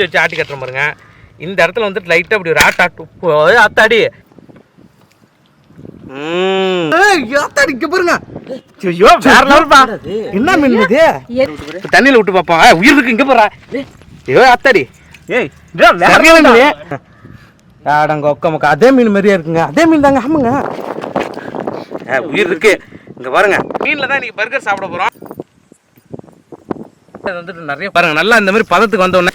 குச்சி வச்சு ஆட்டி கட்டுற பாருங்க இந்த இடத்துல வந்துட்டு லைட்டாக அப்படி ஒரு ஆட்டு ஆட்டு உப்பு ஆத்தாடி. ம். ஆத்தாடி இங்க பாருங்க. ஐயோ வேற லெவல்ப்பா என்ன மீன் இது? தண்ணியில விட்டு பார்ப்போம் ஆ, உயிர் இருக்கு இங்க போறா ஐயோ அத்தாடி ஏய் ஆடங்க ஒக்க மக்க அதே மீன் மாதிரியே இருக்குங்க. அதே மீன் தாங்க ஆமாங்க உயிர் இருக்கு. இங்க பாருங்க. மீன்ல தான் இன்னைக்கு பர்கர் சாப்பிட போறோம். வந்துட்டு நிறைய பாருங்க நல்லா இந்த மாதிரி பதத்துக்கு வந்தோடனே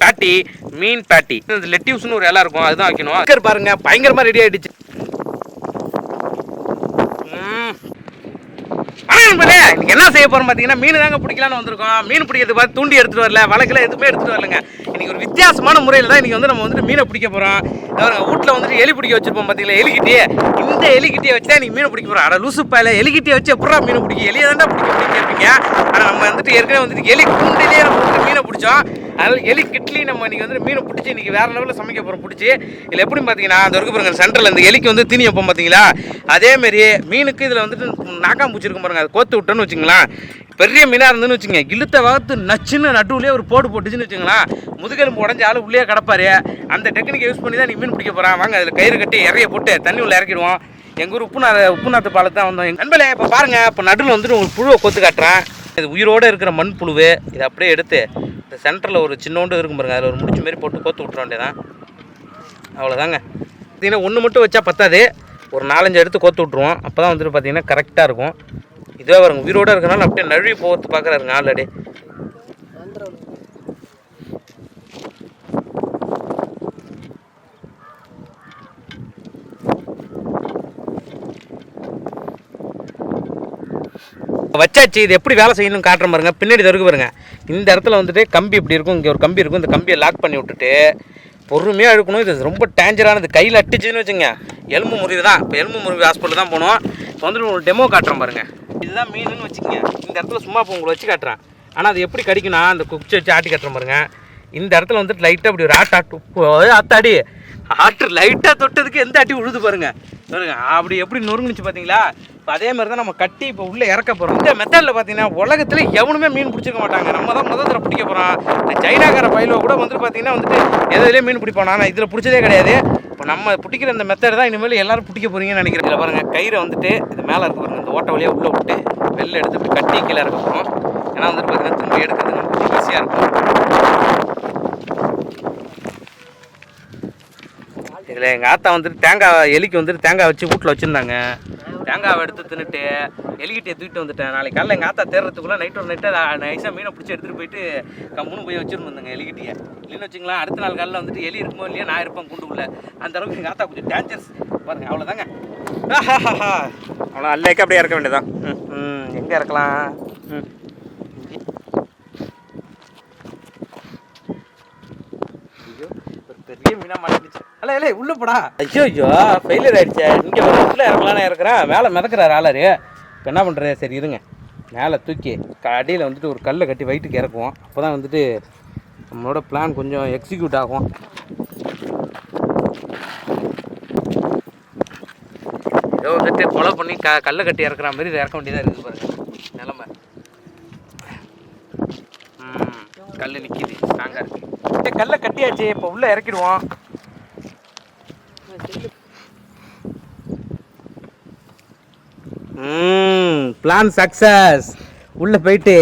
பேட்டி மீன் பேட்டி இந்த லெட்டிவ்ஸ்னு ஒரு இலை இருக்கும் அதுதான் வைக்கணும். பாருங்க பயங்கரமா ரெடி ஆயிடுச்சு. ம். நண்பர்களே, இன்னைக்கு என்ன செய்ய போறோம் பார்த்தீங்கன்னா மீன் தாங்க பிடிக்கலான்னு வந்திருக்கோம். மீன் பிடிக்கிறது பார்த்து தூண்டி எடுத்துட்டு வரல வழக்கில் எதுவுமே எடுத்துட்டு வரலங்க. இன்னைக்கு ஒரு வித்தியாசமான முறையில் தான் இன்னைக்கு வந்து நம்ம வந்துட்டு மீனை பிடிக்க போறோம். பாருங்க வீட்டில் வந்துட்டு எலி பிடிக்க வச்சிருப்போம் பார்த்தீங்களா எலிக்கிட்டே இந்த எலிக்கிட்டே வச்சு தான் இன்னைக்கு மீன் பிடிக்க போறோம். அட லூசு பாயில எலிக்கிட்டே வச்சு எப்படா மீன் பிடிக்கும் எலியை தாண்டா பிடிக்க அப்படின்னு கேட்பீங்க ஆனால் நம்ம வந்துட்டு ஏற்கனவே வந்துட்டு எலி கூண்டிலே நம்ம வந்துட்டு மீனை பிடிச்சோம். அதனால் எலி கிட்லி நம்ம இன்றைக்கி வந்து மீனை பிடிச்சி இன்றைக்கி வேறு லெவலில் சமைக்க போகிறோம் பிடிச்சி. இதில் எப்படி பார்த்தீங்கன்னா அந்த இருக்கு பாருங்கள் சென்டரில் இந்த எலிக்கு வந்து தீனி வைப்போம் பார்த்தீங்களா அதே மீனுக்கு இதில் வந்துட்டு நாக்காம்பூச்சி இருக்கும் பாருங்கள் அதை கோத்து விட்டோன்னு வச்சுங்களேன். பெரிய மீனாக இருந்துன்னு வச்சுங்க இழுத்த வகுத்து நச்சுன்னு நடுவுலேயே ஒரு போடு போட்டுச்சுன்னு வச்சுங்களேன். முதுகெலும்பு உடஞ்ச ஆள் உள்ளே கிடப்பாரு. அந்த டெக்னிக்கை யூஸ் பண்ணி தான் நீ மீன் பிடிக்க போகிறான் வாங்க அதில் கயிறு கட்டி இறைய போட்டு தண்ணி உள்ளே இறக்கிடுவோம். எங்கள் ஊர் உப்புநா உப்புநாத்து பாலத்தை தான் வந்தோம். எங்க நண்பர்களே இப்போ பாருங்கள் இப்போ நடுவில் வந்துட்டு உங்களுக்கு புழுவை கொத்து காட்டுறேன். இது உயிரோடு இருக்கிற மண் புழுவு இதை அப்படியே எடுத்து இந்த சென்டரில் ஒரு சின்னோண்டு இருக்கும் பாருங்க அதில் ஒரு முடிச்சு மாரி போட்டு கோத்து விட்ற வேண்டியதான் அவ்வளோதாங்க பார்த்தீங்கன்னா ஒன்று மட்டும் வச்சா பத்தாது. ஒரு நாலஞ்சு எடுத்து கோத்து விட்ருவோம் அப்போ தான் வந்துட்டு பார்த்தீங்கன்னா கரெக்டாக இருக்கும். இதுவே வருங்க உயிரோடு இருக்கனால அப்படியே நழுவி போகிறது பார்க்குறாருங்க ஆல்ரெடி. வச்சாச்சு இது எப்படி வேலை செய்யணும் காட்டுற பாருங்க. பின்னாடி தருக்கு பாருங்க. இந்த இடத்துல வந்துட்டு கம்பி இப்படி இருக்கும். இங்கே ஒரு கம்பி இருக்கும். இந்த கம்பியை லாக் பண்ணி விட்டுட்டு பொறுமையாக இழுக்கணும். இது ரொம்ப டேஞ்சரானது கையில் அட்டிச்சுன்னு வச்சுங்க. எலும்பு முறிவு தான். இப்போ எலும்பு முறிவு ஹாஸ்பிட்டல் தான் போனோம். இப்போ வந்துட்டு ஒரு டெமோ காட்டுறேன் பாருங்க. இதுதான் மீனுன்னு வச்சுக்கோங்க. இந்த இடத்துல சும்மா இப்போ உங்களை வச்சு காட்டுறேன். ஆனால் அது எப்படி கடிக்கும்னா அந்த குச்சி வச்சு ஆட்டி காட்டுறேன் பாருங்க. இந்த இடத்துல வந்துட்டு லைட்டாக அப்படி ஒரு ஆட்டு ஆட்டு ஆத்தாடி. ஆட்டு லைட்டாக தொட்டதுக்கு எந்த ஆட்டி உழுது பாருங்க. பாருங்க. அப்படி எப்படி நொறுங்குனுச்சு பார்த்தீங்களா இப்போ அதே மாதிரி தான் நம்ம கட்டி இப்போ உள்ளே இறக்க போகிறோம் இந்த மெத்தடில் பார்த்தீங்கன்னா உலகத்தில் எவனுமே மீன் பிடிச்சிருக்க மாட்டாங்க. நம்ம தான் முதல் தடவை பிடிக்க போகிறோம் இந்த சைனாக்கார பயிலோ கூட வந்துட்டு பார்த்தீங்கன்னா வந்துட்டு எதுலேயே மீன் பிடிப்போம் ஆனால் இதில் பிடிச்சதே கிடையாது. இப்போ நம்ம பிடிக்கிற இந்த மெத்தட் தான் இனிமேல் எல்லாரும் பிடிக்க போகிறீங்கன்னு நினைக்கிறேன். இதில் பாருங்கள் கயிறை வந்துட்டு இது மேலே இருக்க பாருங்கள் இந்த ஓட்ட வழியாக உள்ளே விட்டு வெளில எடுத்து இப்படி கட்டி கீழே இறக்க போகிறோம் ஏன்னா வந்துட்டு பார்த்தீங்கன்னா திரும்ப எடுக்கிறது நமக்கு ஈஸியாக இருக்கும். இதில் எங்கள் ஆத்தா வந்துட்டு தேங்காய் எலிக்கு வந்துட்டு தேங்காய் வச்சு வீட்டில் வச்சுருந்தாங்க. தேங்காவை எடுத்து தின்னுட்டு எலிக்கிட்டே தூக்கிட்டு வந்துட்டேன். நாளைக்கு காலைல எங்கள் ஆத்தா தேர்றதுக்குள்ளே நைட் ஒரு நைட்டு நைஸாக மீனை பிடிச்சி எடுத்துகிட்டு போயிட்டு கம்முன்னு போய் வச்சுருந்தாங்க எலிக்கிட்டே இல்லைன்னு வச்சுங்களேன் அடுத்த நாள் காலையில் வந்துட்டு எலி இருக்குமோ இல்லையா நான் இருப்பேன் குண்டு உள்ள அந்த அளவுக்கு எங்கள் ஆத்தா கொஞ்சம் டேஞ்சர்ஸ் பாருங்க அவ்வளோதாங்க அவ்வளோ அல்லைக்கு அப்படியே இறக்க வேண்டியதான் ம் எங்கே இறக்கலாம்? ம். பெரிய மீனா மாட்டிடுச்சு அல்ல இல்லை உள்ள போடா. ஐயோ ஐயோ ஃபெயிலியர் ஆயிடுச்சே. இங்கே ஒரு உள்ள இறக்கலான்னு இறக்குறேன் மேலே மிதக்கிறாரு ஆளாரு. இப்போ என்ன பண்ணுறது சரி இருங்க. மேலே தூக்கி அடியில் வந்துட்டு ஒரு கல்லை கட்டி வயிற்றுக்கு இறக்குவோம். அப்போ தான் வந்துட்டு நம்மளோட பிளான் கொஞ்சம் எக்ஸிக்யூட் ஆகும். ஏதோ வந்துட்டு கொலை பண்ணி க கல்லை கட்டி இறக்குற மாதிரி இதை இறக்க வேண்டியதாக இருக்குது பாருங்க. நிலமை. கல் நிற்கிது ஸ்ட்ராங்காக இருக்குது கல்லை கட்டியாச்சு. இப்போ உள்ளே இறக்கிடுவோம் ம் பிளான் சக்ஸஸ் உள்ளே போயிட்டு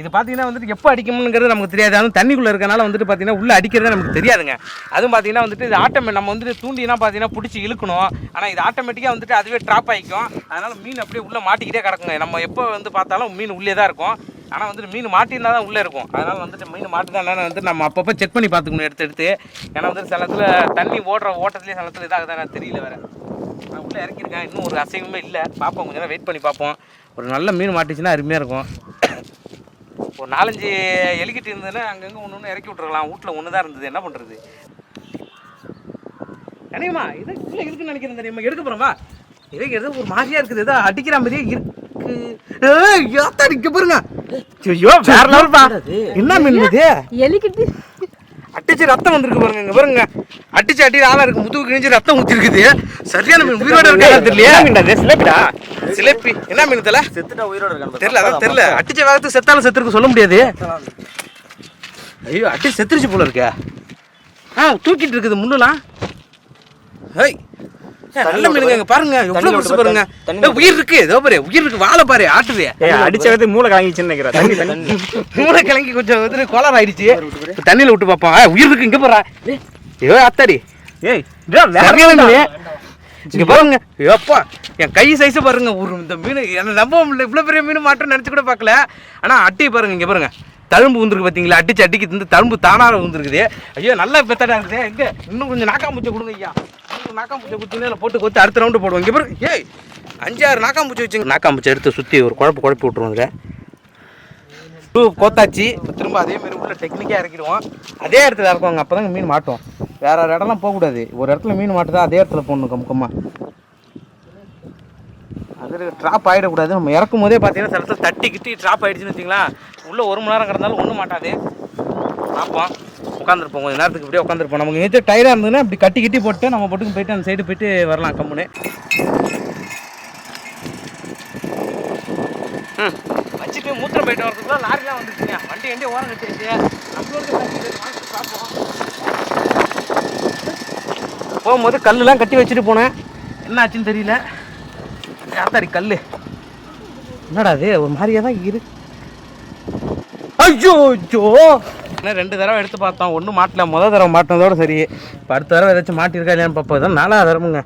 இது பார்த்தீங்கன்னா வந்துட்டு எப்போ அடிக்கணுங்கிறது நமக்கு தெரியாது. அதுவும் தண்ணிக்குள்ளே இருக்கனால வந்துட்டு பார்த்தீங்கன்னா உள்ளே அடிக்கிறதே நமக்கு தெரியாதுங்க. அதுவும் பார்த்தீங்கன்னா வந்துட்டு இது ஆட்டோமே நம்ம வந்துட்டு தூண்டினா பார்த்தீங்கன்னா பிடிச்சி இழுக்கணும். ஆனால் இது ஆட்டோமேட்டிக்காக வந்துட்டு அதுவே ட்ராப் ஆகிக்கும் அதனால் மீன் அப்படியே உள்ளே மாட்டிக்கிட்டே கிடக்குங்க. நம்ம எப்போ வந்து பார்த்தாலும் மீன் உள்ளே தான் இருக்கும். ஆனால் வந்துட்டு மீன் மாட்டினா தான் உள்ளே இருக்கும். அதனால் வந்துட்டு மீன் மாட்டுதான் வந்து நம்ம அப்பப்போ செக் பண்ணி பார்த்துக்கணும் எடுத்து எடுத்து. ஏன்னா வந்துட்டு சில இடத்துல தண்ணி ஓடுற ஓட்டத்துலேயே சில இடத்துல இதாகுதான் தெரியல வேறு. நான் உள்ளே இறக்கியிருக்கேன் இன்னும் ஒரு அசைவமே இல்லை. பார்ப்போம். கொஞ்ச நேரம் வெயிட் பண்ணி பார்ப்போம். ஒரு நல்ல மீன் மாட்டிச்சுன்னா அருமையாக இருக்கும். ஒரு நாலஞ்சு எலிக்கிட்டு இருந்ததுன்னா அங்கங்கே ஒன்று ஒன்று இறக்கி விட்ருக்கலாம் வீட்டில் ஒன்று தான் இருந்தது. என்ன பண்ணுறது நினைமா இது உள்ளே இருக்குன்னு நினைக்கிறேன் தெரியுமா எடுக்க போகிறோமா இது ஏதோ ஒரு மாதிரியா இருக்குது. ஏதோ அடிக்கிற மாதிரியே இருக்கு. ஏய், யாத்தா அடிக்க பாருங்க ஐயோ வேற லெவல்ப்பா என்ன மீன் இது? எலிக்கிட்டு அடிச்சு ரத்தம் வந்திருக்கு பாருங்க இங்க பாருங்க. அடிச்சு அடி ஆளா இருக்கு முதுகு கிழிஞ்சு ரத்தம் ஊத்திருக்குது. சரியான மீன் உயிரோட இருக்கா தெரியலையா? சிலப்பிடா? சிலேபி என்ன மீன் தல செத்துட்டா உயிரோட இருக்கான் தெரியல அதான் தெரியல. அடிச்ச வேகத்துக்கு செத்தாலும் செத்துருக்கு சொல்ல முடியாது. ஐயோ அடி செத்துருச்சு போல இருக்க. ஆ தூக்கிட்டு இருக்குது முன்னலாம் ஹேய். நல்ல மீனுங்க. பாருங்க எவ்வளவு பெருசு பாருங்க. உயிர் இருக்கு. இதோ பாரு உயிர் இருக்கு. வாழை பாரு ஆட்டுது. அடிச்சது மூளை கலங்கிச்சுன்னு நினைக்கிறேன் மூளை கிளங்கி கொஞ்சம் வந்து கோளாறு ஆயிடுச்சு தண்ணியில விட்டு பார்ப்போம் உயிர் இருக்கு. இங்க போறா ஐயோ அத்தாடி. ஏய் இங்க பாருங்க. எப்பா என் கை சைஸ் பாருங்க. ஒரு இந்த மீன் என்ன நம்ப முடியல இவ்வளவு பெரிய மீன் மாட்டோம் நினைச்சு கூட பார்க்கல. ஆனா அட்டி பாருங்க இங்க பாருங்க. தழும்பு வந்துருக்கு பாத்தீங்களா? அடிச்சு அடிக்கு இந்த தழும்பு தானார வந்துருக்குது ஐயோ நல்லா பெத்தடா இருக்குது. எங்க இன்னும் கொஞ்சம் நாக்காம்பூச்சி கொடுங்க ஐயா. நாக்காம்பூச்சி குத்தி போட்டு கொத்து அடுத்த ரவுண்டு போடுவோம் இங்கே பாருங்க ஏய் அஞ்சாறு நாக்காம்பூச்சி வச்சுங்க. நாக்காம்பூச்சி எடுத்து சுற்றி ஒரு குழப்பு குழப்பி விட்ருவோம் இதில் டூ கோத்தாச்சு. இப்போ திரும்ப அதே மாதிரி உள்ள டெக்னிக்காக இறக்கிடுவோம். அதே இடத்துல இறக்குவாங்க அப்போ தாங்க மீன் மாட்டோம். வேற ஒரு இடம்லாம் போகக்கூடாது. ஒரு இடத்துல மீன் மாட்டுதா அதே இடத்துல போடணும் முக்கமாக அது ட்ராப் ஆகிடக்கூடாது நம்ம இறக்கும் போதே பார்த்தீங்கன்னா சில இடத்துல தட்டி கிட்டி ட்ராப் ஆகிடுச்சுன்னு வச்சிங்களா உள்ளே ஒரு மணி நேரம் கிடந்தாலும் ஒன்றும் மாட்டாது. பார்ப்போம். உட்காந்துருப்போம் கொஞ்சம் நேரத்துக்கு இப்படியே உட்காந்துருப்போம் நமக்கு எது டயர்டாக இருந்ததுன்னா இப்படி கட்டி கட்டி போட்டு நம்ம போட்டுக்கு போயிட்டு அந்த சைடு போயிட்டு வரலாம் கம்முன்னு ம். வச்சுட்டு மூத்திரம் போயிட்டு வரதுக்குள்ள லாரிலாம் வந்துருச்சுங்க. வண்டி வண்டி ஓரம் கட்டிடுச்சு போகும்போது கல்லுலாம் கட்டி வச்சுட்டு போனேன். என்ன ஆச்சுன்னு தெரியல. யாத்தாரி கல் என்னடா அது ஒரு மாதிரியாக தான் இரு ஐயோ ஐயோ. ரெண்டு தடவை எடுத்து பார்த்தோம். ஒன்றும் மாட்டல. முதல் தடவை மாட்டினதோட சரி. இப்போ அடுத்த தடவை ஏதாச்சும் மாட்டிருக்கா இல்லையான்னு பார்ப்போம். இதான் நாலாவது தடவைங்க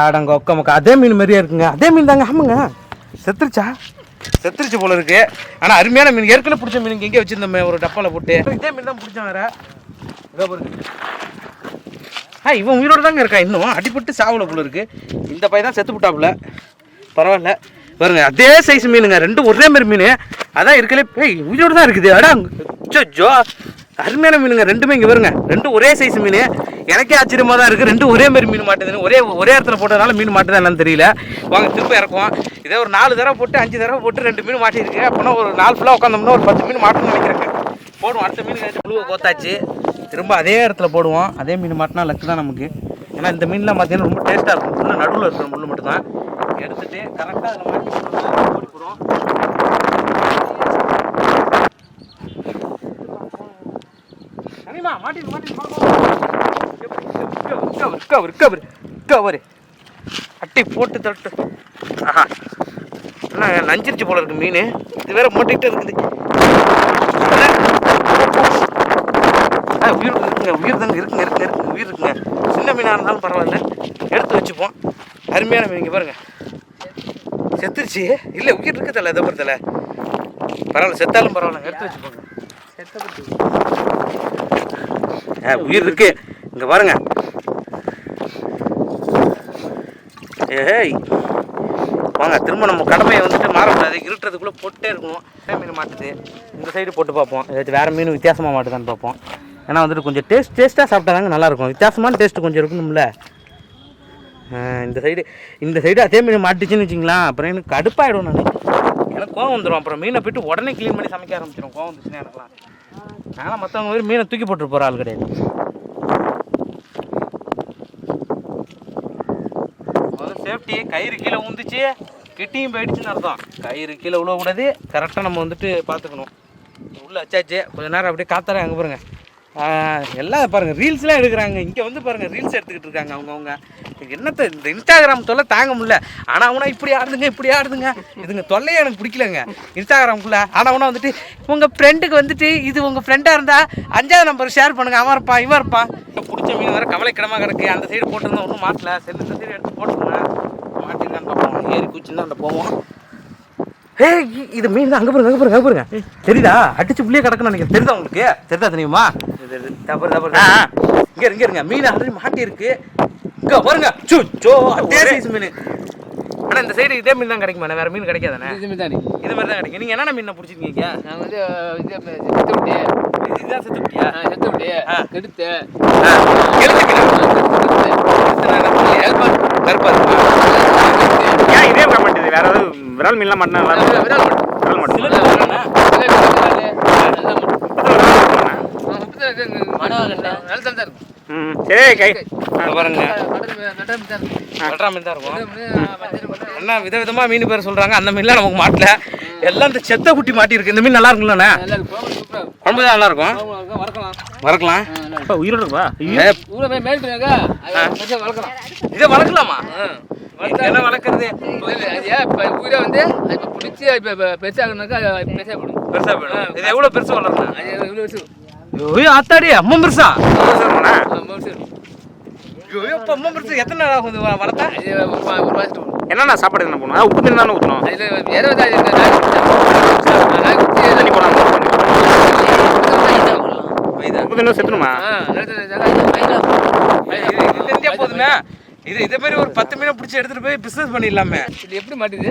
ஆடங்க ஒக்க மக்க. அதே மீன் மாதிரியே இருக்குங்க. அதே மீன் தாங்க. ஆமாங்க. செத்துருச்சா? செத்துருச்சு போல இருக்கு. ஆனால் அருமையான மீன். ஏற்கனவே பிடிச்ச மீன் எங்கே வச்சிருந்தோமே ஒரு டப்பாவில் போட்டு. இதே மீன் தான் பிடிச்சேன் வேற. இதோ ஆ இவன் உயிரோட தாங்க இருக்கான் இன்னும் அடிபட்டு சாவல போல இருக்கு. இந்த பையன் தான் செத்து விட்டாப்புல பரவாயில்ல. பாருங்க அதே சைஸ் மீனுங்க. ரெண்டும் ஒரே மாதிரி மீன். அதான் இருக்கலே. ஏய் உயிரோட தான் இருக்குது. அடா ஜோ அருமையான மீனுங்க. ரெண்டுமே இங்கே வருங்க ரெண்டும் ஒரே சைஸ் மீன். எனக்கே ஆச்சரியமாக தான் இருக்குது ரெண்டும் ஒரே மாதிரி மீன் மாட்டுதுன்னு. ஒரே ஒரே இடத்துல போட்டதுனால மீன் மாட்டுதா என்னன்னு தெரியல. வாங்க திரும்ப இறக்குவோம். இதே ஒரு நாலு தடவை போட்டு அஞ்சு தடவை போட்டு ரெண்டு மீன் மாட்டிருக்கு அப்போனா ஒரு நாலு ஃபுல்லாக உட்காந்தோம்னா ஒரு பத்து மீன் மாட்டணும்னு நினைக்கிறேன் போடுவோம். அடுத்த மீன் புழுவை கோத்தாச்சு. திரும்ப அதே இடத்துல போடுவோம். அதே மீன் மாட்டினா லக்கு தான் நமக்கு. ஏன்னா இந்த மீன்லாம் பார்த்தீங்கன்னா ரொம்ப டேஸ்ட்டாக இருக்கும். முள்ளு நடுவில் இருக்கிற முள் மட்டும் தான் எடுத்துட்டு கரெக்டாக அதில் மாட்டி போட்டு ஓடி போடுவோம் கவர் கவர் கவர் அட்டை போட்டு தட்டு. ஆஹா. என்ன நஞ்சிருச்சு போல இருக்கு மீன். இது வேற மூட்டிக்கிட்டே இருக்குது. ஆ உயிர் இருக்குங்க உயிர் தாங்க இருக்குங்க இருக்குங்க இருக்குங்க உயிர் இருக்குங்க. சின்ன மீனாக இருந்தாலும் பரவாயில்ல. எடுத்து வச்சுப்போம். அருமையான மீன் இங்கே பாருங்க. செத்துருச்சு. இல்லை உயிர் இருக்குதல்ல இதை பொறுத்தல பரவாயில்ல செத்தாலும் பரவாயில்ல எடுத்து வச்சுப்போங்க செத்த உயிர் இருக்கு. இங்கே பாருங்க. ஏய் வாங்க திரும்ப நம்ம கடமையை வந்துட்டு மாறக்கூடாது. இருட்டுறதுக்குள்ளே போட்டே இருக்கணும். ஒரே மீன் மாட்டுது. இந்த சைடு போட்டு பார்ப்போம். ஏதாச்சும் வேறு மீன் வித்தியாசமாக மாட்டுதான்னு பார்ப்போம். ஏன்னா வந்துட்டு கொஞ்சம் டேஸ்ட் டேஸ்ட்டாக சாப்பிட்டா தாங்க நல்லாயிருக்கும். வித்தியாசமான டேஸ்ட்டு கொஞ்சம் இருக்கணும்ல இந்த சைடு இந்த சைடு அதே மீன் மாட்டுச்சுன்னு வச்சிங்களேன். அப்புறம் எனக்கு கடுப்பாயிடும் நான். எனக்கு கோவம் வந்துடும் அப்புறம் மீனை போய்ட்டு உடனே க்ளீன் பண்ணி சமைக்க ஆரம்பிச்சிடும் கோவம் வந்துச்சுன்னா எனக்குலாம் ஆனால் மற்றவங்க மாதிரி மீனை தூக்கி போட்டு போகிற ஆள் கிடையாது. சேஃப்டி கயிறு கீழே உந்துச்சு கிட்டியும் போயிடுச்சுன்னு அர்த்தம். கயிறு கீழே விழக்கூடாது கரெக்டாக நம்ம வந்துட்டு பார்த்துக்கணும். உள்ளே வச்சாச்சு. கொஞ்ச நேரம் அப்படியே காத்தார அங்கே பாருங்கள் எல்லாம் பாருங்க ரீல்ஸ்லாம் எடுக்கிறாங்க. இங்கே வந்து பாருங்க ரீல்ஸ் எடுத்துக்கிட்டு இருக்காங்க அவங்கவுங்க என்னத்த இந்த இன்ஸ்டாகிராம் தொல்லை தாங்க முடியல. ஆனால் அவனா இப்படி ஆடுதுங்க இப்படி ஆடுதுங்க. இதுங்க தொல்லையே எனக்கு பிடிக்கலங்க. இன்ஸ்டாகிராம்குள்ள ஆனால் அவனா வந்துட்டு உங்கள் ஃப்ரெண்டுக்கு வந்துட்டு இது உங்கள் ஃப்ரெண்டாக இருந்தால் அஞ்சாவது நம்பர் ஷேர் பண்ணுங்க. அவன் இருப்பான் இவன் இருப்பான் பிடிச்ச மீன் வேறு கவலைக்கிடமாக கிடக்கு. அந்த சைடு போட்டிருந்தா ஒன்றும் மாட்டல. சரி இந்த சைடு எடுத்து போட்டுருங்க மாட்டிருக்கான்னு பார்ப்போம் ஏறி குச்சின்னு அந்த போவோம் ஏய் இது மீன் தான். அங்கே பாருங்க அங்கே பாருங்க அங்கே பாருங்க. தெரியுதா? அடிச்சு புள்ளியே கிடக்குன்னு நினைக்கிறேன். தெரியுதா உங்களுக்கு? தெரியுதா தெரியுமா? தவறு தவறு இங்க இருங்க இருங்க. மீன் ஆல்ரெடி மாட்டி இருக்கு இங்க பாருங்க. சு சோ அதே சைஸ் மீன். ஆனா இந்த சைடு இதே மீன் தான் கிடைக்குமா? வேற மீன் கிடைக்காதானே இது தானே. இது மாதிரி தான் கிடைக்கும். நீங்க என்னென்ன மீன் பிடிச்சிருக்கீங்க? நான் வந்து இது செத்து விட்டு இது- இதுதான் செத்து குட்டியா செத்து விட்டு ஆ. கெடுத்து மீன் ஏன் இதே இருக்க மாட்டேது வேற ஏதாவது விரால் மீன்லாம் மாட்டினா. விரால். முப்பது விரால் இருக்குமாண்ணா? நல்ல தண்ணி தான் இருக்கும். ம் சரி கை. பாருங்க. என்ன விதவிதமா மீன் பேர் சொல்றாங்க. அந்த மீன்லாம் நமக்கு மாட்டல. எல்லாம் இந்த செத்த குட்டி மாட்டி இருக்கு இந்த மீன் நல்லா இருக்குல்லண்ணே நல்லா இருக்கும். குழம்பு தான் நல்லா இருக்கும்? இருக்கும். அப்பா, உயிரோட இருக்குவா வளர்க்கலாம். இதை வளர்க்கலாமா? என்ன வளர்க்கறது? இப்ப உயிரை வந்து இப்ப பிடிச்சி இப்ப இப்ப பெருசாகணுனாக்கா அது பெருசா போடும் பெருசா போயிடும். இது எவ்வளவு பெருசு வளர்க்கலாம் ஐயோ ஆத்தாடி அம்மா வருஷம் ஐயோ இப்ப அம்மா பெருசு எத்தனை நாள் ஆகும் வளர்த்தா? ஒரு மாதத்துக்கு என்னண்ணா சாப்பாடு என்ன பண்ணுவோம் உப்பு தண்ணி தானே ஊற்றணும் நாய் குட்டி தண்ணி போடாமல் இது உப்பு தண்ணி செத்துணுமா? இது இது தெரிஞ்சா போதுமே. இது இதே மாதிரி ஒரு பத்து மீனை பிடிச்சி எடுத்துட்டு போய் பிசினஸ் பண்ணிடலாமே. இது எப்படி மாட்டுது?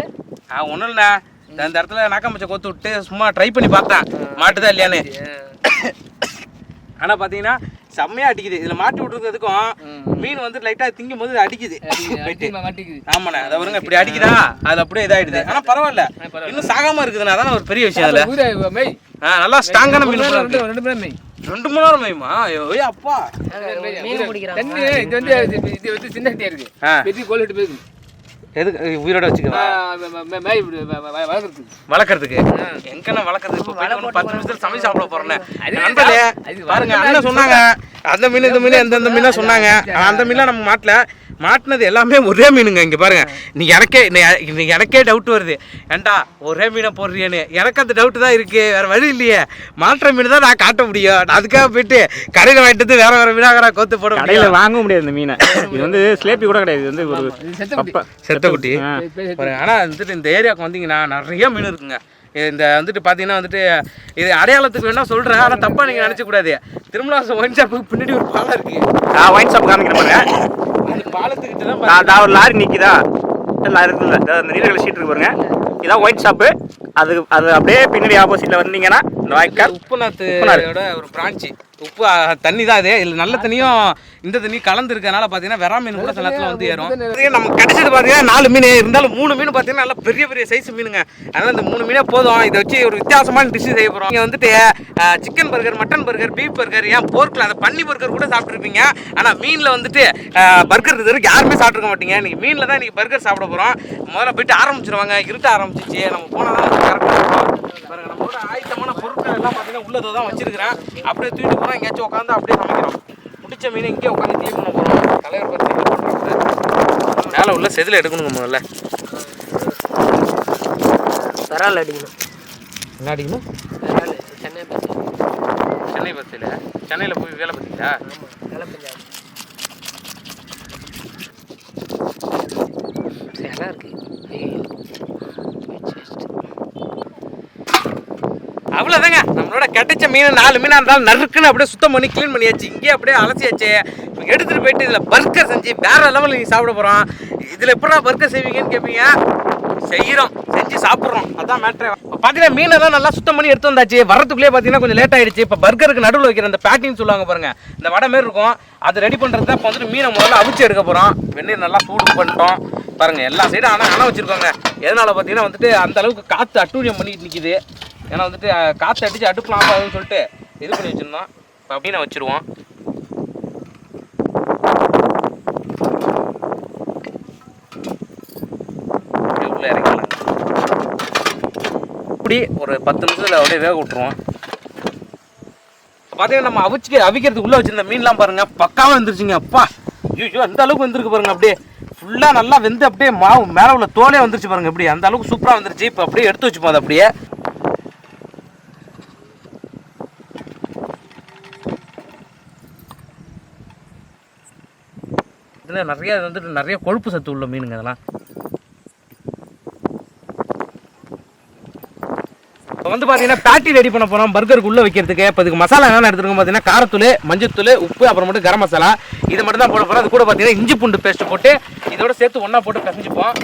ஆ ஒன்றும் இல்லைண்ணா இந்த இந்த இடத்துல நாக்காமச்சை கொத்து விட்டு சும்மா ட்ரை பண்ணி பார்த்தேன். மாட்டுதா இல்லையான்னு. ஆனால் பார்த்தீங்கன்னா செம்மையாக அடிக்குது. இதில் மாட்டி விட்டுருக்கிறதுக்கும் மீன் வந்து லைட்டாக திங்கும் போது அடிக்குது. ஆமாண்ணே அதை வருங்க இப்படி அடிக்குதா? அது அப்படியே இதாயிடுது. ஆனால் பரவாயில்ல. இன்னும் சாகாம இருக்குதுண்ணா அதான் ஒரு பெரிய விஷயம் அதில். ஆ நல்லா ஸ்ட்ராங்கான மீன் ரெண்டு மணி மெய் ரெண்டு மணி நேரம் மேயுமா ஐயோ அப்பா. தண்ணி இது வந்து இது வந்து சின்ன கட்டியா இருக்கு. பெரிய கோல் போயிருக்கு. எதுக்கு? உயிரோட வச்சுக்கவா மேய் இப்படி வ- வ- வளர்க்குறதுக்கு. வளர்க்கறதுக்கு. எங்கண்ணா வளர்க்கறது இப்போ போயிட்டு ஒரு பத்து நிமிஷத்துல சமைச்சு சாப்பிட போறேன் அது நண்பர்களே பாருங்க அண்ணன் சொன்னாங்க. அந்த மீன் இந்த மீன் எந்தெந்த மீனா சொன்னாங்க. அந்த மீன்லாம் நம்ம மாட்டல. மாட்டினது எல்லாமே ஒரே மீனுங்க இங்க பாருங்க. நீ எனக்கே நீ- நீ எனக்கே டவுட் வருது. ஏன்டா ஒரே மீனை போடுறியேன்னு. எனக்கு அந்த டவுட் தான் இருக்கு வேற வழி இல்லையே. மாட்டுற மீன் தான் நான் காட்ட முடியும். நான் அதுக்காக போயிட்டு கடையில் வாங்கிட்டு வந்து வேற வேற மீனாக கோத்து போட கடையில் வாங்க முடியாது இந்த மீனை. இது வந்து ஸ்லேப்பி கூட கிடையாது. இது வந்து ஒரு இது செத்த குட்டி பப்பை செத்த குட்டி ஆ. பாருங்க ஆனால் வந்துட்டு இந்த ஏரியாவுக்கு வந்தீங்கன்னா நிறைய மீன் இருக்குங்க. இந்த வந்துட்டு பார்த்தீங்கன்னா வந்துட்டு இது அடையாளத்துக்கு வேணா சொல்கிறேன் ஆனால் தப்பாக நீங்கள் நினச்சக்கூடாது. திருமலாசம் ஒயின் ஷாப்புக்கு பின்னாடி ஒரு பாலம் இருக்கு. நான் ஒயின் ஷாப் காமிக்கிறேன் பாருங்க அந்த பாலத்துக்கிட்ட தான் நான் ஒரு லாரி நிற்கிதா லாரி இருக்குல்ல அந்த நீலகலை ஷீட் இருக்கு பாருங்க. இதான் ஒயிட் ஷாப்பு அது அது அப்படியே பின்னாடி ஆப்போசிட்டில் வந்தீங்கன்னா இந்த வாய்க்கால் உப்புநாத்தோட ஒரு பிரான்ச்சு உப்பு தண்ணி தான் அது இதில் நல்ல தண்ணியும் இந்த தண்ணி கலந்து இருக்கனால பார்த்தீங்கன்னா வெறா மீன் கூட சில நேரத்தில் வந்து ஏறும். நமக்கு கிடைச்சது பார்த்தீங்கன்னா நாலு மீன். இருந்தாலும் மூணு மீன் பார்த்தீங்கன்னா நல்லா பெரிய பெரிய சைஸ் மீனுங்க. அதனால் இந்த மூணு மீனே போதும். இதை வச்சு ஒரு வித்தியாசமான டிஷ் செய்ய போகிறோம் இங்கே வந்துட்டு chicken burger mutton burger beef burger ஏன் போர்க்கில் அந்த பன்னி பர்கர் கூட சாப்பிட்ருப்பீங்க ஆனால் மீனில் வந்துட்டு பர்கர் இது வரைக்கும் யாருமே சாப்பிட்ருக்க மாட்டீங்க. இன்னைக்கு மீனில் தான் இன்னைக்கு பர்கர் சாப்பிட போகிறோம் முதல்ல போயிட்டு ஆரம்பிச்சிருவாங்க. இருட்ட ஆரம்பிச்சிச்சு. நம்ம போனால் தான் கரெக்டாக இருக்கும். பாருங்க நம்மளோட ஆயத்தமான பொருட்கள் எல்லாம் பார்த்தீங்கன்னா உள்ளதை தான் வச்சிருக்கிறேன். அப்படியே தூக்கிட்டு போகிறோம் எங்கேயாச்சும் உட்காந்து அப்படியே சமைக்கிறோம். பிடிச்ச மீன் இங்கே உட்காந்து பண்ண போகிறோம் தலைவர் பற்றி மேலே உள்ள செதில் எடுக்கணுங்க முதல்ல. விரால் அடிக்கணும். என்ன அடிக்கணும்? விரால் சென்னை பஸ். சென்னை பஸ்ஸில் சென்னையில் போய் வேலை பார்த்தீங்களா வேலை பஞ்சாப் நல்லா இருக்கு. ஐயோ. அவ்வளோதாங்க நம்மளோட கிடைச்ச மீன் நாலு மீனாக இருந்தாலும் நறுக்குன்னு அப்படியே சுத்தம் பண்ணி க்ளீன் பண்ணியாச்சு. இங்கேயே அப்படியே அலசியாச்சு. எடுத்துகிட்டு போயிட்டு இதில் பர்கர் செஞ்சு வேற லெவலில் நீங்கள் சாப்பிட போகிறோம் இதில் எப்படா பர்கர் செய்வீங்கன்னு கேட்பீங்க செய்கிறோம் செஞ்சு சாப்பிட்றோம். அதான் மேட்ரே பார்த்தீங்கன்னா மீனை தான் நல்லா சுத்தம் பண்ணி எடுத்து வந்தாச்சு. வரதுக்குள்ளே பார்த்தீங்கன்னா கொஞ்சம் லேட் ஆயிடுச்சு. இப்போ பர்கருக்கு நடுவில் வைக்கிற அந்த பேட்டின்னு சொல்லுவாங்க பாருங்கள் இந்த வடை மாரி இருக்கும். அது ரெடி பண்ணுறது தான் இப்போ வந்துட்டு மீனை முதல்ல அவிச்சு எடுக்க போகிறோம் வெந்நீர் நல்லா சூடு பண்ணிட்டோம். பாருங்கள் எல்லா சைடும் ஆனால் அணை வச்சுருக்கோங்க. எதனால பார்த்தீங்கன்னா வந்துட்டு அந்த அளவுக்கு காற்று அட்டூழியம் பண்ணிட்டு நிற்கிது ஏன்னா வந்துட்டு காற்று அடிச்சு அடுப்பு ஆஃப் ஆகுதுன்னு சொல்லிட்டு இது பண்ணி வச்சுருந்தோம். இப்போ அப்படியே வச்சிருவோம். அப்படியே உள்ளே இறங்கிடலாம் இப்படி ஒரு பத்து நிமிஷத்தில் அப்படியே வேக விட்ருவோம் பார்த்தீங்கன்னா நம்ம அவிச்சு அவிக்கிறதுக்கு உள்ளே வச்சுருந்த மீன்லாம் பாருங்கள் பக்காவாக வந்துருச்சுங்க. அப்பா ஐயோ அந்த அளவுக்கு வந்திருக்கு பாருங்கள் அப்படியே. ஃபுல்லாக நல்லா வெந்து அப்படியே மாவு மேலே உள்ள தோலே வந்துருச்சு பாருங்க இப்படி. அந்த அளவுக்கு சூப்பராக வந்துருச்சு. இப்போ அப்படியே எடுத்து வச்சுப்போம் அதை அப்படியே. வந்து நிறைய வந்துட்டு நிறைய கொழுப்பு சத்து உள்ள மீனுங்க அதெல்லாம் இப்போ வந்து பார்த்தீங்கன்னா பேட்டி ரெடி பண்ண போகிறோம் பர்கருக்கு உள்ளே வைக்கிறதுக்கு. இப்போ இதுக்கு மசாலா என்னென்ன எடுத்துருக்கோம் பார்த்தீங்கன்னா காரத்தூள் மஞ்சத்தூள் உப்பு அப்புறம் மட்டும் கரம் மசாலா. இது மட்டும் தான் போட போகிறோம் அது கூட பார்த்தீங்கன்னா இஞ்சி பூண்டு பேஸ்ட் போட்டு இதோட சேர்த்து ஒன்றா போட்டு பிசைஞ்சுப்போம்.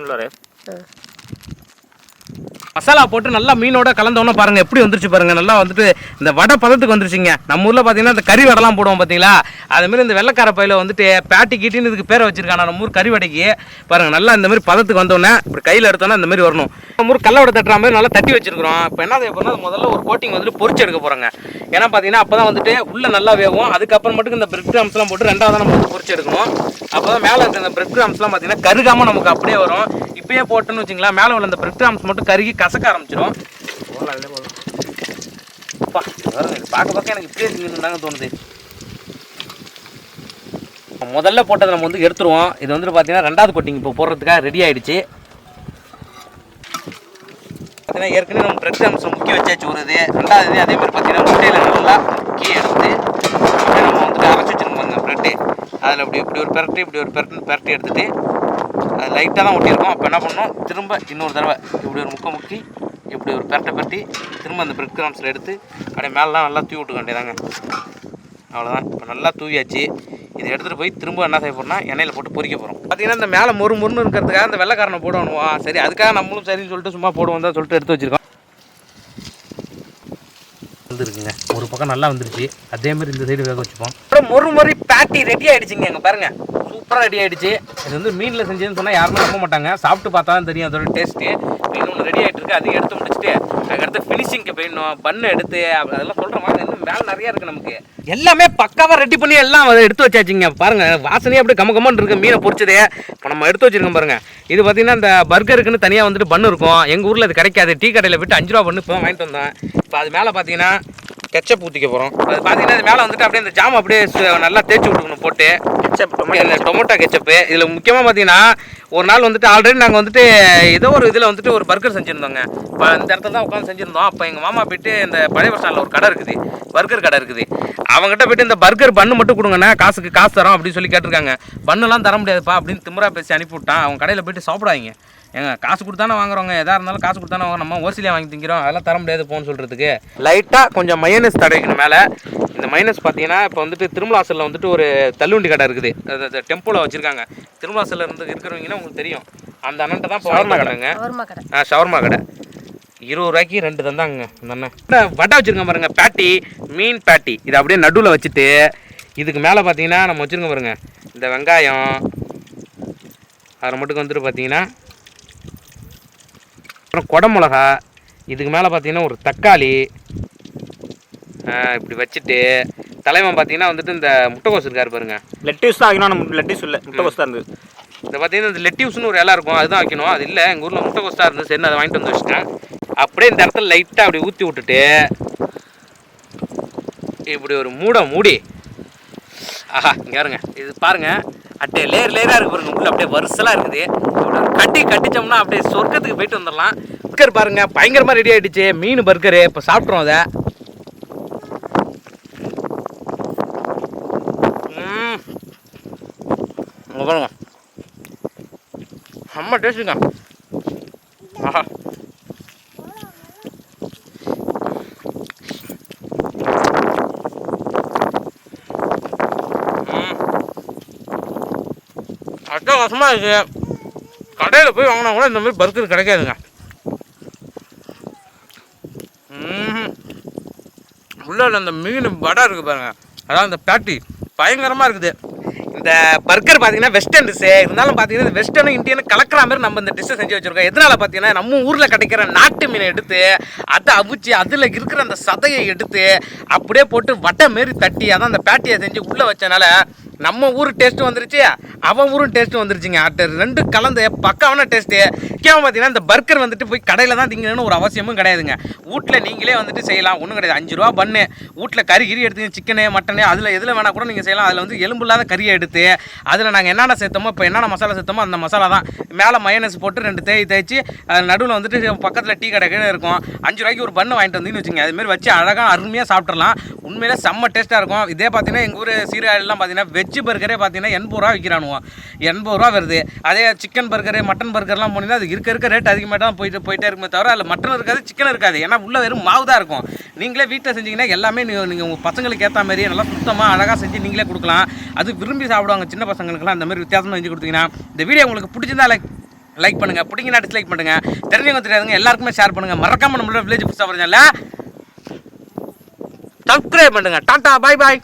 하늘나라요? மசாலா போட்டு நல்லா மீனோட கலந்தோன்னே பாருங்க எப்படி வந்துருச்சு பாருங்க. நல்லா வந்துட்டு இந்த வடை பதத்துக்கு வந்துருச்சுங்க. நம்ம ஊரில் பார்த்தீங்கன்னா இந்த கறி வடைலாம் போடுவோம் பார்த்தீங்களா அதுமாரி இந்த வெள்ளைக்கார பையில வந்துட்டு பேட்டி கீட்டின்னு இதுக்கு பேரை வச்சிருக்காங்க நம்ம ஊர் கறி வடைக்கு. பாருங்க நல்லா இந்த மாதிரி பதத்துக்கு வந்தோடனே இப்படி கையில் எடுத்தோன்னா இந்த மாதிரி வரணும். நம்ம ஊர் கல்லை வடை தட்டுற மாதிரி நல்லா தட்டி வச்சிருக்கிறோம். இப்போ என்ன செய்ய போறோம்னா முதல்ல ஒரு கோட்டிங் வந்துட்டு பொறிச்சு எடுக்க போகிறாங்க ஏன்னா பார்த்தீங்கன்னா அப்போ தான் வந்துட்டு உள்ள நல்லா வேகும். அதுக்கப்புறம் மட்டும் இந்த பிரெட் கிராம்ஸ்லாம் போட்டு ரெண்டாவது நம்ம வந்து பொரிச்சு எடுக்கணும். அப்போ தான் மேலே இருக்க இந்த பிரெட் கிராம்ஸ்லாம் பார்த்தீங்கன்னா கருகாமல் நமக்கு அப்படியே வரும். இப்பயே போட்டோன்னு வச்சுங்களா மேலே உள்ள இந்த பிரெட் கிராம்ஸ் மட்டும் கருகி கசக்க ஆரம்பிச்சிடும் அப்பா, பார்க்க பார்க்க எனக்கு இப்படியே திங்கணும் தாங்க தோணுது. முதல்ல போட்டதை நம்ம வந்து எடுத்துருவோம். இது வந்து பார்த்தீங்கன்னா ரெண்டாவது கொட்டிங் இப்போ போடுறதுக்காக ரெடி ஆயிடுச்சு. பார்த்தீங்கன்னா ஏற்கனவே நம்ம பிரெட் அம்சம் முக்கிய வச்சாச்சு ஒரு இது. ரெண்டாவது இது அதே மாதிரி பார்த்தீங்கன்னா முட்டையில் நல்லா முக்கிய எடுத்து நம்ம வந்துட்டு அரைச்சி வச்சுருக்கோங்க ப்ரெட்டு அதில் இப்படி இப்படி ஒரு பெரட்டு இப்படி ஒரு பெரட்டு பெரட்டி எடுத்துட்டு அது லைட்டாக தான் ஒட்டியிருக்கோம். அப்போ என்ன பண்ணோம் திரும்ப இன்னொரு தடவை இப்படி ஒரு முக்கை முக்கி இப்படி ஒரு பெரட்டை பெரட்டி திரும்ப அந்த பிரெட் கிராம்ஸில் எடுத்து அப்படியே மேலெலாம் நல்லா தூவி விட்டுக்க வேண்டியதாங்க. அவ்வளோதான் இப்போ நல்லா தூவியாச்சு. இதை எடுத்துகிட்டு போய் திரும்ப என்ன செய்ய போகிறோம்னா எண்ணெயில் போட்டு பொறிக்க போகிறோம் பார்த்தீங்கன்னா இந்த மேலே மொறு மொறுன்னு இருக்கிறதுக்காக அந்த வெள்ளைக்காரனை போடணும். சரி அதுக்காக நம்மளும் சரின்னு சொல்லிட்டு சும்மா போடுவோம் தான் சொல்லிட்டு எடுத்து வச்சிருக்கோம். வந்துருக்குங்க ஒரு பக்கம் நல்லா வந்துருச்சு. அதே மாதிரி இந்த சைடு வேக வச்சுப்போம். அப்புறம் மொறு மொறி பேட்டி ரெடி ஆயிடுச்சுங்க இங்கே பாருங்க. சூப்பராக ரெடி ஆயிடுச்சு. இது வந்து மீனில் செஞ்சதுன்னு சொன்னால் யாருமே நம்ப மாட்டாங்க. சாப்பிட்டு பார்த்தா தான் தெரியும் அதோட டேஸ்ட்டு மீன் ஒன்று ரெடி ஆகிட்டு இருக்கு அதையும் எடுத்து முடிச்சுட்டு அதுக்கடுத்து ஃபினிஷிங்க்கு போயிடணும் பண்ணு எடுத்து அதெல்லாம் சொல்கிற மாதிரி இன்னும் வேலை நிறையா இருக்குது நமக்கு. எல்லாமே பக்காவாக ரெடி பண்ணி எல்லாம் அதை எடுத்து வச்சாச்சுங்க. பாருங்க வாசனையே அப்படியே கம கமன்னு இருக்கு மீனை பொரிச்சதே. இப்போ நம்ம எடுத்து வச்சிருக்கோம் பாருங்க. இது பார்த்தீங்கன்னா இந்த பர்கருக்குன்னு தனியாக வந்துட்டு பண்ணு இருக்கும். எங்கள் ஊரில் இது கிடைக்காது. டீ கடையில் விட்டு அஞ்சு ரூபா பண்ணு இப்போ வாங்கிட்டு வந்தேன். இப்போ அது மேலே பார்த்தீங்கன்னா கெச்சப் ஊற்றிக்க போகிறோம் அது பார்த்தீங்கன்னா இது மேலே வந்துட்டு அப்படியே இந்த ஜாம் அப்படியே நல்லா தேய்ச்சி விட்டுக்கணும் போட்டு. இந்த டொமேட்டோ கெச்சப்பு இதில் முக்கியமாக பார்த்தீங்கன்னா ஒரு நாள் வந்துட்டு ஆல்ரெடி நாங்கள் வந்துட்டு ஏதோ ஒரு இதில் வந்துட்டு ஒரு பர்கர் செஞ்சுருந்தோங்க. இப்போ இந்த இடத்துல தான் உட்காந்து செஞ்சுருந்தோம். அப்போ எங்கள் மாமா போயிட்டு இந்த பழைய பஸ் ஸ்டாண்டில் ஒரு கடை இருக்குது. பர்கர் கடை இருக்குது. அவங்ககிட்ட போயிட்டு இந்த பர்கர் பண்ணு மட்டும் கொடுங்கண்ணா. காசுக்கு காசு தரோம் அப்படின்னு சொல்லி கேட்டிருக்காங்க. பண்ணெல்லாம் தர முடியாதுப்பா அப்படின்னு திமுறா பேசி அனுப்பி விட்டான் அவங்க கடையில் போயிட்டு சாப்பிடாதீங்க. ஏங்க காசு கொடுத்தானே வாங்குறவங்க எதாக இருந்தாலும் காசு கொடுத்தானே வாங்க நம்ம ஓசிலியாக வாங்கி திங்கிறோம். அதெல்லாம் தர முடியாது போன்னு சொல்கிறதுக்கு லைட்டாக கொஞ்சம் மைனஸ் தடவைக்கணும் மேலே. இந்த மைனஸ் பார்த்தீங்கன்னா இப்போ வந்துட்டு திருமலாசலில் வந்துட்டு ஒரு தள்ளுவண்டி கடை இருக்குது. அது டெம்போவில் வச்சுருக்காங்க. திருமலாசலில் இருந்து இருக்கிறவங்கன்னா உங்களுக்கு தெரியும். அந்த அண்ணன்ட்ட தான் ஷவர்மா கடைங்க ஆ ஷவர்மா கடை. இருபது ரூபாய்க்கு ரெண்டு தந்தாங்க இந்த அண்ணன். வடை வச்சுருக்கோம் பாருங்க பேட்டி மீன் பேட்டி இதை அப்படியே நடுவில் வச்சுட்டு இதுக்கு மேலே பார்த்தீங்கன்னா நம்ம வச்சுருக்கோம் பாருங்க இந்த வெங்காயம். அதில் மட்டும் வந்துட்டு பார்த்தீங்கன்னா அப்புறம் குடமிளகா இதுக்கு மேலே பார்த்தீங்கன்னா ஒரு தக்காளி இப்படி வச்சுட்டு தலைவன் பார்த்தீங்கன்னா வந்துட்டு இந்த முட்டைக்கோஸ் இருக்காரு பாருங்க. லெட்டிவ்ஸ் தான் வைக்கணும் லெட்டிவ்ஸ் இல்லை முட்டைகோஸ் தான் இருந்தது. இந்த பார்த்தீங்கன்னா இந்த லெட்டிவ்ஸ்னு ஒரு இலை இருக்கும் அதுதான் வைக்கணும். அது இல்லை எங்கள் ஊரில் முட்டை கொஸ்டா இருந்து சரி அதை வாங்கிட்டு வந்து வச்சுட்டேன். அப்படியே இந்த இடத்துல லைட்டாக அப்படி ஊற்றி விட்டுட்டு இப்படி ஒரு மூடை மூடி ஆஹா இங்கே பாருங்க. இது பாருங்க. அட்டே லேயர் லேயராக இருக்கு பாருங்க. உள்ள அப்படியே வரிசலாக இருக்குது. கட்டி கட்டிச்சோம்னா அப்படியே சொர்க்கத்துக்கு போயிட்டு வந்துடலாம் பர்கர் பாருங்க. பயங்கரமாக ரெடி ஆயிடுச்சு. மீன் பர்கரு இப்போ சாப்பிட்றோம் அதை. பாருங்க. செம்ம டேஸ்ட்டுங்க ஆஹா ம். அட்டகாசமாக இருக்குது கடையில் போய் வாங்கினா கூட இந்த மாதிரி பர்கர் கிடைக்காதுங்க. உள்ளே உள்ள அந்த மீன் வடை இருக்குது பாருங்கள் அதான் அந்த பேட்டி பயங்கரமாக இருக்குது. இந்த பர்கர் பார்த்தீங்கன்னா வெஸ்டர்ன் டிஷ்ஷு இருந்தாலும் பார்த்தீங்கன்னா வெஸ்டர்னு இந்தியனு கலக்கிற மாதிரி நம்ம இந்த டிஷ்ஷை செஞ்சு வச்சுருக்கோம். எதனால் பார்த்தீங்கன்னா நம்ம ஊரில் கிடைக்கிற நாட்டு மீனை எடுத்து அதை அவிச்சு அதில் இருக்கிற அந்த சதையை எடுத்து அப்படியே போட்டு வடை மாரி தட்டி அதான் அந்த பேட்டியை செஞ்சு உள்ளே வச்சனால நம்ம ஊர் டேஸ்ட்டும் வந்துருச்சு அவன் ஊரும் டேஸ்ட்டும் வந்துருச்சுங்க. அட்ட ரெண்டு கலந்து பக்காவான டேஸ்ட்டு முக்கியமாக பார்த்தீங்கன்னா இந்த பர்கர் வந்துட்டு போய் கடையில் தான் திங்கணும்னு ஒரு அவசியமும் கிடையாதுங்க. வீட்டில் நீங்களே வந்துட்டு செய்யலாம். ஒன்றும் கிடையாது. அஞ்சு ரூபா பண்ணு வீட்டில் கறி கிரி எடுத்து சிக்கனு மட்டனு அதில் எதில் வேணால் கூட நீங்கள் செய்யலாம். அதில் வந்து எலும்பு இல்லாத கறியை எடுத்து அதில் நாங்கள் என்னென்ன சேர்த்தோமோ இப்போ என்னென்ன மசாலா சேர்த்தோமோ அந்த மசாலா தான். மேலே மயனஸ் போட்டு ரெண்டு தேய் தேய்ச்சி நடுவில் வந்துட்டு பக்கத்தில் டீ கடை கீழே இருக்கும். அஞ்சு ரூபாய்க்கு ஒரு பண்ணு வாங்கிட்டு வந்தீங்கன்னு வச்சுங்க அதுமாரி வச்சு அழகாக அருமையாக சாப்பிட்றலாம் உண்மையிலே செம்ம டேஸ்ட்டாக இருக்கும். இதே பார்த்தீங்கன்னா எங்கள் ஊர் சீரியல்லாம் பார்த்தீங்கன்னா வெஜ் பர்கரே பார்த்தீங்கன்னா எண்பது ரூபா விற்கிறானுவோம் எண்பது ரூபா வருது. அதே சிக்கன் பர்கரு மட்டன் பர்கர்லாம் போனீங்கன்னா அது இருக்க இருக்க ரேட் அதிகமாக தான் போயிட்டு போயிட்டே இருக்குமே தவிர அதில் மட்டன் இருக்காது சிக்கன் இருக்காது. ஏன்னா உள்ள வெறும் மாவு தான் இருக்கும். நீங்களே வீட்டில் செஞ்சீங்கன்னா எல்லாமே நீங்கள் நீங்கள் உங்கள் பசங்களுக்கு ஏற்ற மாதிரி நல்லா சுத்தமாக அழகாக செஞ்சு நீங்களே கொடுக்கலாம். அது விரும்பி சாப்பிடுவாங்க சின்ன பசங்களுக்குலாம் அந்த மாதிரி வித்தியாசமாக செஞ்சு கொடுத்தீங்கன்னா இந்த வீடியோ உங்களுக்கு பிடிச்சிருந்தா லைக் லைக் பண்ணுங்க. பிடிங்கினா டிஸ்லைக் பண்ணுங்க. தெரிஞ்சவங்க தெரியாதுங்க எல்லாருக்குமே ஷேர் பண்ணுங்கள் மறக்காமல் நம்மளோட வில்லேஜ் புதுசாக வரல சப்ஸ்கிரைப் பண்ணுங்க. டாட்டா பாய் பாய்